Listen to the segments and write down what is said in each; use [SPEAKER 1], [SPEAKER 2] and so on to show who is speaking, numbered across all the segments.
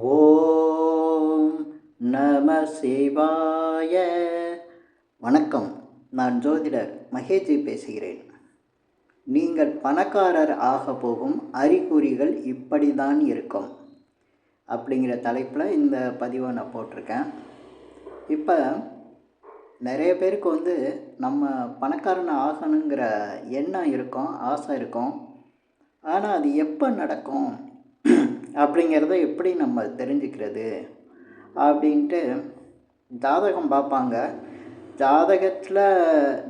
[SPEAKER 1] ஓம் நம சிவாய. வணக்கம். நான் ஜோதிடர் மகேஜி பேசுகிறேன். நீங்கள் பணக்காரர் ஆக போகும் அறிகுறிகள் இப்படி தான் இருக்கும். அப்படிங்கிற தலைப்பில் இந்த பதிவை நான் போட்டிருக்கேன். இப்போ நிறைய பேருக்கு வந்து நம்ம பணக்காரன் ஆகணுங்கிற எண்ணம் இருக்கும் ஆசை இருக்கும். ஆனால் அது எப்போ நடக்கும்? அப்படிங்கிறத எப்படி நம்ம தெரிஞ்சுக்கிறது அப்படின்ட்டு ஜாதகம் பார்ப்பாங்க. ஜாதகத்தில்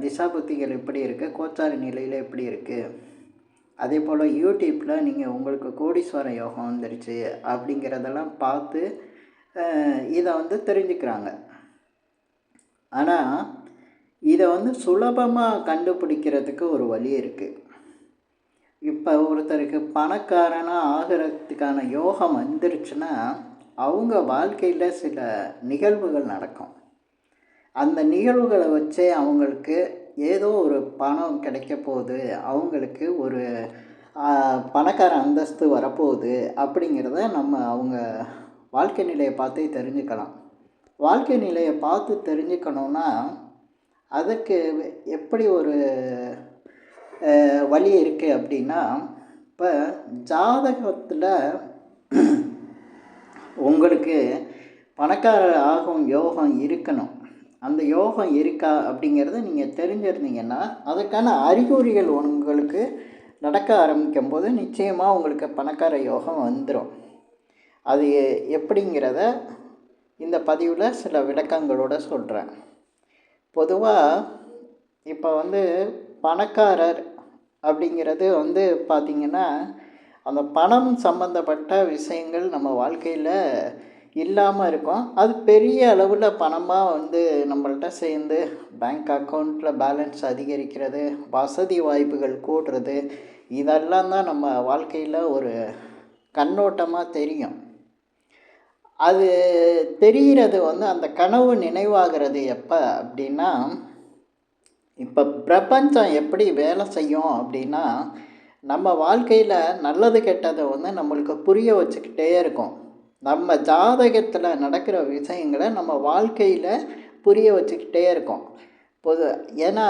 [SPEAKER 1] திசாபுத்திகள் எப்படி இருக்குது கோச்சார நிலையில் எப்படி இருக்குது அதே போல் யூடியூப்பில் நீங்கள் உங்களுக்கு கோடீஸ்வர யோகம் வந்துருச்சு அப்படிங்கிறதெல்லாம் பார்த்து இதை வந்து தெரிஞ்சுக்கிறாங்க. ஆனால் இதை வந்து சுலபமாக கண்டுபிடிக்கிறதுக்கு ஒரு வழி இருக்குது இப்போ ஒருத்தருக்கு பணக்காரனாக ஆகிறதுக்கான யோகம் வந்துருச்சுன்னா அவங்க வாழ்க்கையில் சில நிகழ்வுகள் நடக்கும். அந்த நிகழ்வுகளை வச்சே அவங்களுக்கு ஏதோ ஒரு பணம் கிடைக்க போகுது அவங்களுக்கு ஒரு பணக்கார அந்தஸ்து வரப்போகுது அப்படிங்கிறத நம்ம அவங்க வாழ்க்கை நிலையை பார்த்தே தெரிஞ்சுக்கலாம். வாழ்க்கை நிலையை பார்த்து தெரிஞ்சுக்கணுன்னா அதுக்கு எப்படி ஒரு வழி இருக்குது அப்படின்னா இப்போ ஜாதகத்தில் உங்களுக்கு பணக்கார ஆகும் யோகம் இருக்கணும். அந்த யோகம் இருக்கா அப்படிங்கிறத நீங்கள் தெரிஞ்சிருந்தீங்கன்னா அதுக்கான அறிகுறிகள் உங்களுக்கு நடக்க ஆரம்பிக்கும் போது நிச்சயமாக உங்களுக்கு பணக்கார யோகம் வந்துடும் அது எப்படிங்கிறத இந்த பதிவில் சில விளக்கங்களோடு சொல்கிறேன் பொதுவாக இப்போ வந்து பணக்காரர் அப்படிங்கிறது வந்து பார்த்திங்கன்னா அந்த பணம் சம்மந்தப்பட்ட விஷயங்கள் நம்ம வாழ்க்கையில் இல்லாமல் இருக்கும். அது பெரிய அளவில் பணமாக வந்து நம்மள்கிட்ட சேர்ந்து பேங்க் அக்கௌண்ட்டில் பேலன்ஸ் அதிகரிக்கிறது வசதி வாய்ப்புகள் கூடுறது இதெல்லாம் தான் நம்ம வாழ்க்கையில் ஒரு கண்ணோட்டமாக தெரியும். அது தெரிகிறது வந்து அந்த கனவு நினைவாகிறது எப்போ அப்படின்னா இப்போ பிரபஞ்சம் எப்படி வேலை செய்யும் அப்படின்னா நம்ம வாழ்க்கையில் நல்லது கெட்டதை வந்து நம்மளுக்கு புரிய வச்சுக்கிட்டே இருக்கும். நம்ம ஜாதகத்தில் நடக்கிற விஷயங்களை நம்ம வாழ்க்கையில் புரிய வச்சுக்கிட்டே இருக்கும். பொது ஏன்னா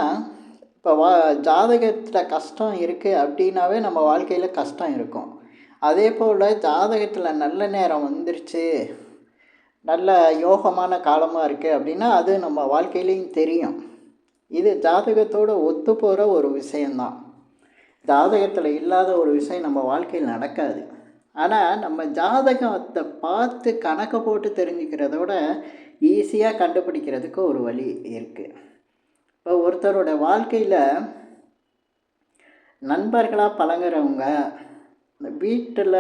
[SPEAKER 1] இப்போ வா ஜாதகத்தில் கஷ்டம் இருக்குது அப்படின்னாவே நம்ம வாழ்க்கையில் கஷ்டம் இருக்கும். அதே போல் ஜாதகத்தில் நல்ல நேரம் வந்துருச்சு நல்ல யோகமான காலமாக இருக்குது அப்படின்னா அது நம்ம வாழ்க்கையிலையும் தெரியும். இது ஜாதகத்தோடு ஒத்து போகிற ஒரு விஷயந்தான் ஜாதகத்தில் இல்லாத ஒரு விஷயம் நம்ம வாழ்க்கையில் நடக்காது. ஆனால் நம்ம ஜாதகத்தை பார்த்து கணக்கை போட்டு தெரிஞ்சுக்கிறதோட ஈஸியாக கண்டுபிடிக்கிறதுக்கு ஒரு வழி இருக்குது இப்போ ஒருத்தரோட வாழ்க்கையில் நண்பர்களாக பழகிறவங்க வீட்டில்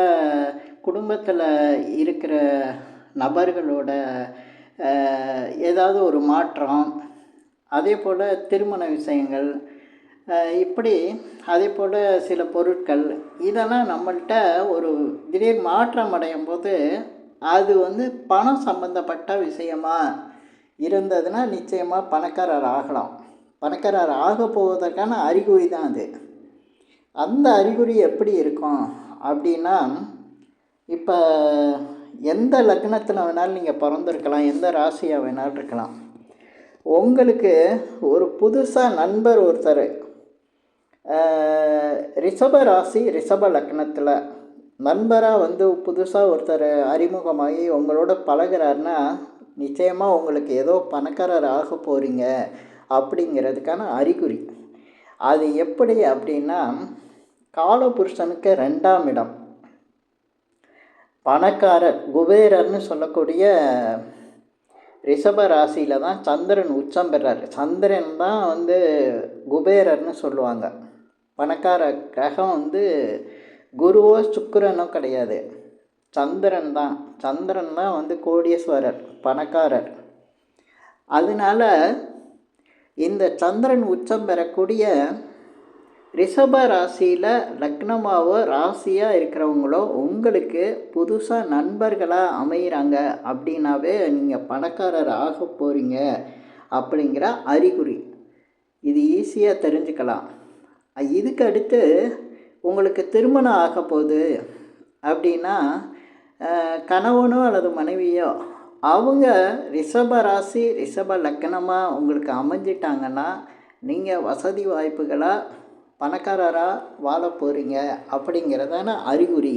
[SPEAKER 1] குடும்பத்தில் இருக்கிற நபர்களோட ஏதாவது ஒரு மாற்றம் அதே போல் திருமண விஷயங்கள் இப்படி அதே போல் சில பொருட்கள் இதெல்லாம் நம்மள்கிட்ட ஒரு திடீர் மாற்றம் அடையும் போது அது வந்து பணம் சம்மந்தப்பட்ட விஷயமா இருந்ததுன்னா நிச்சயமாக பணக்காரர் ஆகலாம். பணக்காரர் ஆக போவதற்கான அறிகுறி தான் அது. அந்த அறிகுறி எப்படி இருக்கும் அப்படின்னா இப்போ எந்த லக்னத்தில் வேணாலும் நீங்கள் பிறந்திருக்கலாம் எந்த ராசியாக வேணாலும் இருக்கலாம். உங்களுக்கு ஒரு புதுசாக நண்பர் ஒருத்தர் ரிஷப ராசி ரிஷப லக்னத்தில் நண்பராக வந்து புதுசாக ஒருத்தர் அறிமுகமாகி உங்களோட பழகிறாருன்னா நிச்சயமாக உங்களுக்கு ஏதோ பணக்காரர் ஆக போகிறீங்க அப்படிங்கிறதுக்கான அறிகுறி. அது எப்படி அப்படின்னா காலபுருஷனுக்கு ரெண்டாம் இடம். பணக்காரர் குபேரர்னு சொல்லக்கூடிய ரிஷப ராசியில் தான் சந்திரன் உச்சம் பெறார். சந்திரன் தான் வந்து குபேரர்னு சொல்லுவாங்க. பணக்கார கிரகம் வந்து குருவோ சுக்கரனோ கிடையாது. சந்திரன் தான். சந்திரன் தான் வந்து கோடீஸ்வரர் பணக்காரர். அதனால் இந்த சந்திரன் உச்சம் பெறக்கூடிய ரிஷப ராசியில் லக்னமாவோ ராசியாக இருக்கிறவங்களோ உங்களுக்கு புதுசாக நண்பர்களாக அமைகிறாங்க அப்படின்னாவே நீங்கள் பணக்காரர் ஆக போகிறீங்க அப்படிங்கிற அறிகுறி. இது ஈஸியாக தெரிஞ்சுக்கலாம். இதுக்கு அடுத்து உங்களுக்கு திருமணம் ஆக போகுது அப்படின்னா கணவனோ அல்லது மனைவியோ அவங்க ரிஷப ராசி ரிஷப லக்கணமாக உங்களுக்கு அமைஞ்சிட்டாங்கன்னா நீங்கள் வசதி வாய்ப்புகளாக பணக்காரராக வாழ போகிறீங்க அப்படிங்கிறதான அறிகுறி.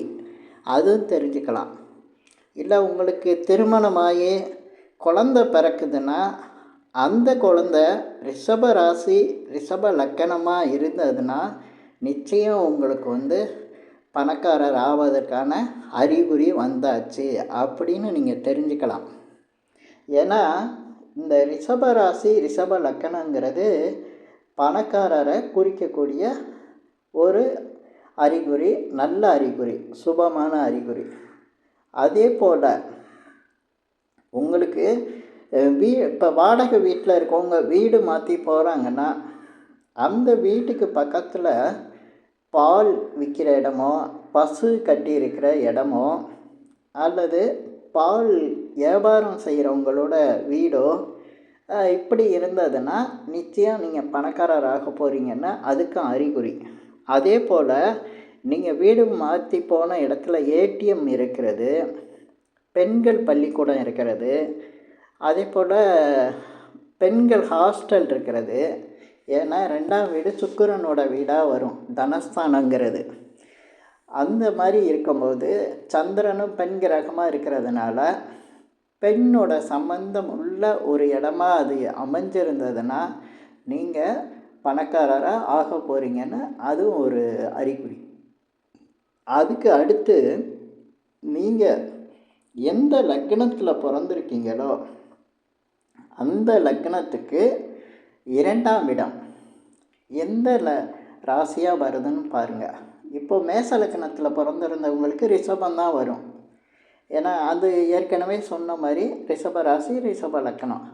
[SPEAKER 1] அதுவும் தெரிஞ்சுக்கலாம். இல்லை உங்களுக்கு திருமணமாகி குழந்த பிறக்குதுன்னா அந்த குழந்த ரிஷப ராசி ரிஷப லக்கணமாக இருந்ததுன்னா நிச்சயம் உங்களுக்கு வந்து பணக்காரர் ஆவதற்கான அறிகுறி வந்தாச்சு அப்படின்னு நீங்கள் தெரிஞ்சுக்கலாம். ஏன்னா இந்த ரிஷப ராசி ரிஷப லக்கணங்கிறது பணக்காரரை குறிக்கக்கூடிய ஒரு அறிகுறி நல்ல அறிகுறி சுபமான அறிகுறி. அதே போல் உங்களுக்கு வீ இப்போ வாடகை வீட்டில் இருக்கவங்க வீடு மாற்றி போகிறாங்கன்னா அந்த வீட்டுக்கு பக்கத்தில் பால் விற்கிற இடமோ பசு கட்டி இருக்கிற இடமோ அல்லது பால் வியாபாரம் செய்கிறவங்களோட வீடோ இப்படி இருந்ததுன்னா நிச்சயம் நீங்கள் பணக்காரர் ஆக போகிறீங்கன்னா அதுக்கும் அறிகுறி. அதே போல் நீங்கள் வீடு மாற்றி போன இடத்துல ஏடிஎம் இருக்கிறது பெண்கள் பள்ளிக்கூடம் இருக்கிறது அதே போல் பெண்கள் ஹாஸ்டல் இருக்கிறது. ஏன்னா ரெண்டாம் வீடு சுக்கிரனோட வீடாக வரும் தனஸ்தானங்கிறது. அந்த மாதிரி இருக்கும்போது சந்திரனும் பெண் கிரகமாக இருக்கிறதுனால பெண்ணோட சம்பந்தம் உள்ள ஒரு இடமா அது அமைஞ்சிருந்ததுன்னா நீங்கள் பணக்காரராக ஆக போகிறீங்கன்னு அதுவும் ஒரு அறிகுறி. அதுக்கு அடுத்து நீங்கள் எந்த லக்னத்தில் பிறந்திருக்கீங்களோ அந்த லக்னத்துக்கு இரண்டாம் இடம் எந்த ல ராசியாக வருதுன்னு பாருங்கள் இப்போ மேச லக்னத்தில் பிறந்திருந்தவங்களுக்கு ரிஷபம் தான் வரும். ஏன்னா அது ஏற்கனவே சொன்ன மாதிரி ரிஷப ராசி ரிஷப லக்கணம்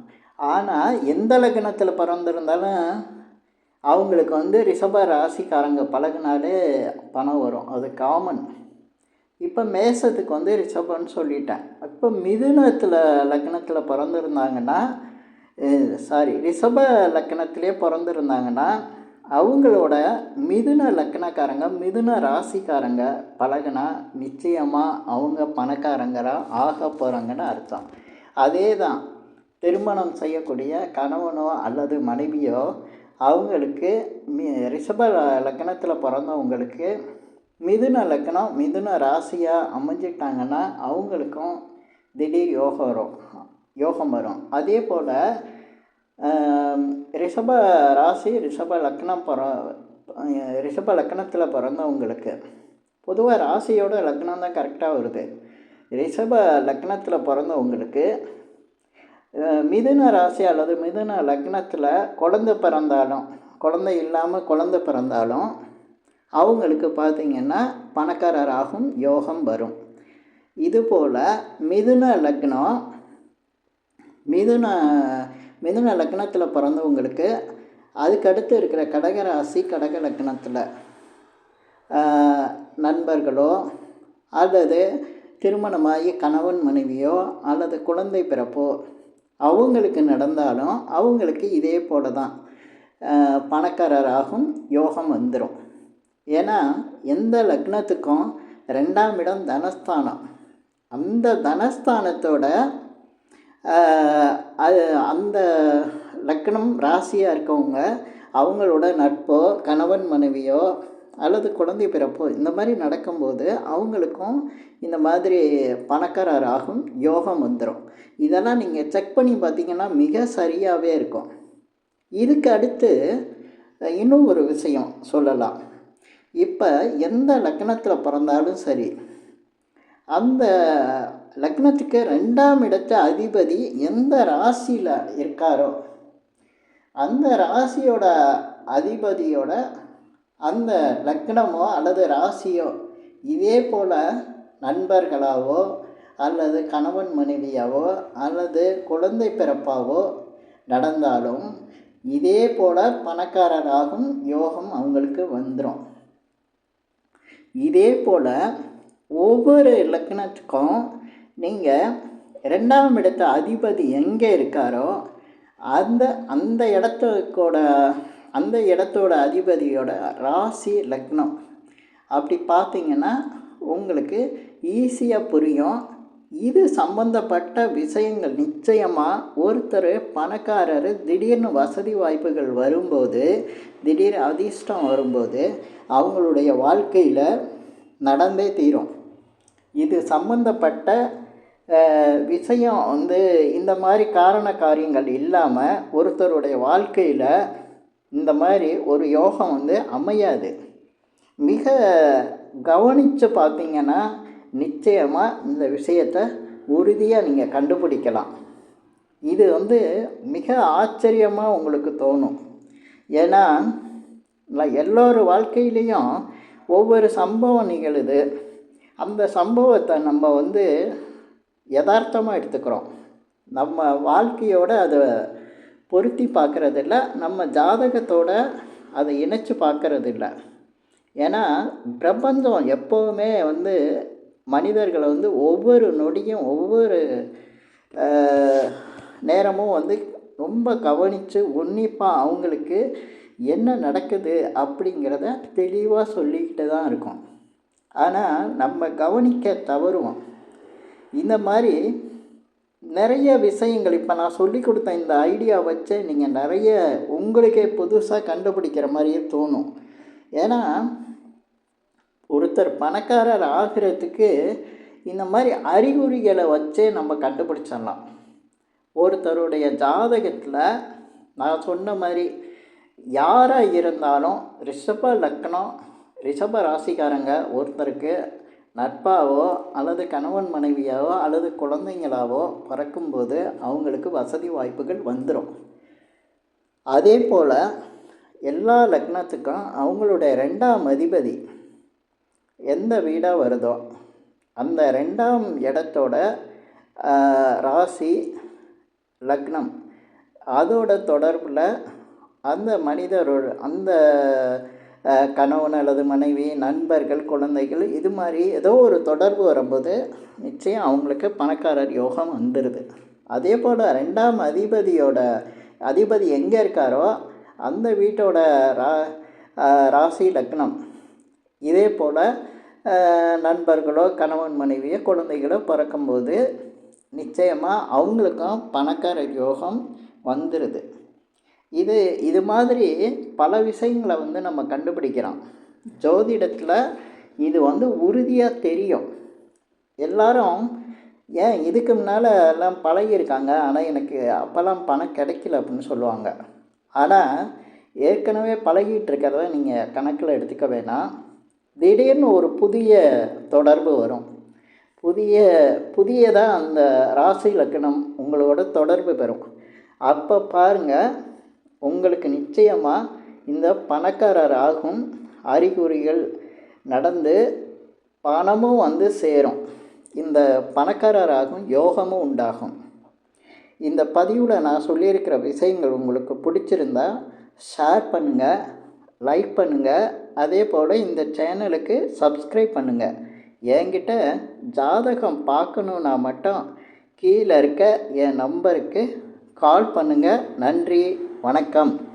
[SPEAKER 1] ஆனால் எந்த லக்னத்தில் பிறந்திருந்தாலும் அவங்களுக்கு வந்து ரிஷப ராசிக்காரங்க பழகுனாலே பணம் வரும். அது காமன் இப்போ மேசத்துக்கு வந்து ரிஷபம்னு சொல்லிட்டேன். இப்போ மிதுனத்தில் லக்னத்தில் பிறந்திருந்தாங்கன்னா சாரி ரிஷப லக்னத்திலே பிறந்திருந்தாங்கன்னா அவங்களோட மிதுன லக்னக்காரங்க மிதுன ராசிக்காரங்க பழகுனா நிச்சயமாக அவங்க பணக்காரங்களாக ஆக போகிறாங்கன்னு அர்த்தம். அதே தான் திருமணம் செய்யக்கூடிய கணவனோ அல்லது மனைவியோ அவங்களுக்கு மி ரிஷப லக்னத்தில் பிறந்தவங்களுக்கு மிதுன லக்னம் மிதுன ராசியாக அமைஞ்சிட்டாங்கன்னா அவங்களுக்கும் திடீர் யோகம் வரும் யோகம் வரும். அதே போல் ரிஷப ராசி ரிஷப லக்னம் பிற ரிஷப லக்னத்தில் பிறந்தவங்களுக்கு பொதுவாக ராசியோட லக்னம் தான் கரெக்டாக வருது. ரிஷப லக்னத்தில் பிறந்தவங்களுக்கு மிதுன ராசி அல்லது மிதுன லக்னத்தில் குழந்தை பிறந்தாலும் குழந்தை இல்லாமல் குழந்தை பிறந்தாலும் அவங்களுக்கு பார்த்திங்கன்னா பணக்காரராகும் யோகம் வரும். இதுபோல் மிதுன லக்னம் மிதுன மிதுன லக்னத்தில் பிறந்தவங்களுக்கு அதுக்கடுத்து இருக்கிற கடகராசி கடக லக்னத்தில் நண்பர்களோ அல்லது திருமணமாகி கணவன் மனைவியோ அல்லது குழந்தை பிறப்போ அவங்களுக்கு நடந்தாலும் அவங்களுக்கு இதே போல தான் பணக்காரராகும் யோகம் வந்துடும் ஏன்னா எந்த லக்னத்துக்கும் ரெண்டாம் இடம் தனஸ்தானம். அந்த தனஸ்தானத்தோட அது அந்த லக்னம் ராசியாக இருக்கவங்க அவங்களோட நட்போ கணவன் மனைவியோ அல்லது குழந்தை பிறப்போ இந்த மாதிரி நடக்கும்போது அவங்களுக்கும் இந்த மாதிரி பணக்காரர் ஆகும் யோகம் வந்துடும் இதெல்லாம் நீங்கள் செக் பண்ணி பார்த்தீங்கன்னா மிக சரியாகவே இருக்கும். இதுக்கு அடுத்து இன்னும் ஒரு விஷயம் சொல்லலாம். இப்போ எந்த லக்னத்தில் பிறந்தாலும் சரி அந்த லக்னத்துக்கு ரெண்டாம் இடத்து அதிபதி எந்த ராசியில் இருக்காரோ அந்த ராசியோட அதிபதியோட அந்த லக்னமோ அல்லது ராசியோ இதே போல் நண்பர்களாவோ அல்லது கணவன் மனைவியாவோ அல்லது குழந்தை பிறப்பாவோ நடந்தாலும் இதே போல் பணக்காரராகும் யோகம் அவங்களுக்கு வந்துடும் இதே போல் ஒவ்வொரு லக்னத்துக்கும் நீங்கள் ரெண்டாம் இடத்த அதிபதி எங்கே இருக்காரோ அந்த அந்த இடத்துக்கோட அந்த இடத்தோட அதிபதியோட ராசி லக்னம். அப்படி பார்த்தீங்கன்னா உங்களுக்கு ஈஸியாக புரியும். இது சம்பந்தப்பட்ட விஷயங்கள். நிச்சயமாக ஒருத்தர் பணக்காரர் திடீர்னு வசதி வாய்ப்புகள் வரும்போது திடீர் அதிர்ஷ்டம் வரும்போது அவங்களுடைய வாழ்க்கையில் நடந்தே தீரும். இது சம்பந்தப்பட்ட விஷயம் வந்து இந்த மாதிரி காரண காரியங்கள் இல்லாமல் ஒருத்தருடைய வாழ்க்கையில் இந்த மாதிரி ஒரு யோகம் வந்து அமையாது. மிக கவனித்து பார்த்தீங்கன்னா நிச்சயமாக இந்த விஷயத்தை உறுதியாக நீங்கள் கண்டுபிடிக்கலாம். இது வந்து மிக ஆச்சரியமாக உங்களுக்கு தோணும். ஏன்னா நான் எல்லோரு வாழ்க்கையிலையும் ஒவ்வொரு சம்பவம் நிகழுது. அந்த சம்பவத்தை நம்ம வந்து யதார்த்தமாக எடுத்துக்கிறோம். நம்ம வாழ்க்கையோட அதை பொருத்தி பார்க்குறதில்ல நம்ம ஜாதகத்தோட அதை இணைச்சி பார்க்குறதில்ல ஏன்னா பிரபஞ்சம் எப்போவுமே வந்து மனிதர்களை வந்து ஒவ்வொரு நொடியும் ஒவ்வொரு நேரமும் வந்து ரொம்ப கவனித்து உன்னிப்பாக அவங்களுக்கு என்ன நடக்குது அப்படிங்கிறத தெளிவாக சொல்லிக்கிட்டு தான் இருக்கும். ஆனால் நம்ம கவனிக்க தவறுவோம். இந்த மாதிரி நிறைய விஷயங்கள். இப்போ நான் சொல்லி கொடுத்த இந்த ஐடியா வச்சு நீங்கள் நிறைய உங்களுக்கே புதுசாக கண்டுபிடிக்கிற மாதிரியே தோணும். ஏன்னா ஒருத்தர் பணக்காரர் ஆகிறதுக்கு இந்த மாதிரி அறிகுறிகளை வச்சே நம்ம கண்டுபிடிச்சிடலாம். ஒருத்தருடைய ஜாதகத்தில் நான் சொன்ன மாதிரி யாராக இருந்தாலும் ரிஷப லக்னம் ரிஷப ராசிக்காரங்க ஒருத்தருக்கு நட்பாவோ அல்லது கணவன் மனைவியாவோ அல்லது குழந்தைங்களாவோ பிறக்கும்போது அவங்களுக்கு வசதி வாய்ப்புகள் வந்துடும் அதே போல் எல்லா லக்னத்துக்கும் அவங்களுடைய ரெண்டாம் அதிபதி எந்த வீடாக வருதோ அந்த ரெண்டாம் இடத்தோட ராசி லக்னம் அதோட தொடர்பில் அந்த மனிதரோட அந்த கணவன் அல்லது மனைவி நண்பர்கள் குழந்தைகள் இது மாதிரி ஏதோ ஒரு தொடர்பு வரும்போது நிச்சயம் அவங்களுக்கு பணக்காரர் யோகம் வந்துடுது அதே போல் ரெண்டாம் அதிபதியோட அதிபதி எங்கே இருக்காரோ அந்த வீட்டோட ரா ராசி லக்னம். இதே போல் நண்பர்களோ கணவன் மனைவியோ குழந்தைகளோ பிறக்கும்போது நிச்சயமாக அவங்களுக்கும் பணக்கார யோகம் வந்துடுது இது இது மாதிரி பல விஷயங்களை வந்து நம்ம கண்டுபிடிக்கிறோம். ஜோதிடத்தில் இது வந்து உறுதியாக தெரியும். எல்லாரும் ஏன் இதுக்கு முன்னால் எல்லாம் பழகியிருக்காங்க ஆனால் எனக்கு அப்போல்லாம் பணம் கிடைக்கல அப்படின்னு சொல்லுவாங்க. ஆனால் ஏற்கனவே பழகிட்டு இருக்கிறத நீங்கள் கணக்கில் எடுத்துக்க வேணாம். திடீர்னு ஒரு புதிய தொடர்பு வரும். புதிய புதியதாக அந்த ராசி லக்கணம் உங்களோட தொடர்பு பெறும். அப்போ பாருங்கள் உங்களுக்கு நிச்சயமாக இந்த பணக்காரர் ஆகும் அறிகுறிகள் நடந்து பணமும் வந்து சேரும். இந்த பணக்காரர் ஆகும் யோகமும் உண்டாகும். இந்த பதிவில் நான் சொல்லியிருக்கிற விஷயங்கள் உங்களுக்கு பிடிச்சிருந்தா ஷேர் பண்ணுங்கள் லைக் பண்ணுங்கள் அதே போல் இந்த சேனலுக்கு சப்ஸ்கிரைப் பண்ணுங்கள் என்கிட்ட ஜாதகம் பார்க்கணுன்னா மட்டும் கீழே இருக்க என் நம்பருக்கு கால் பண்ணுங்கள் நன்றி. வணக்கம்.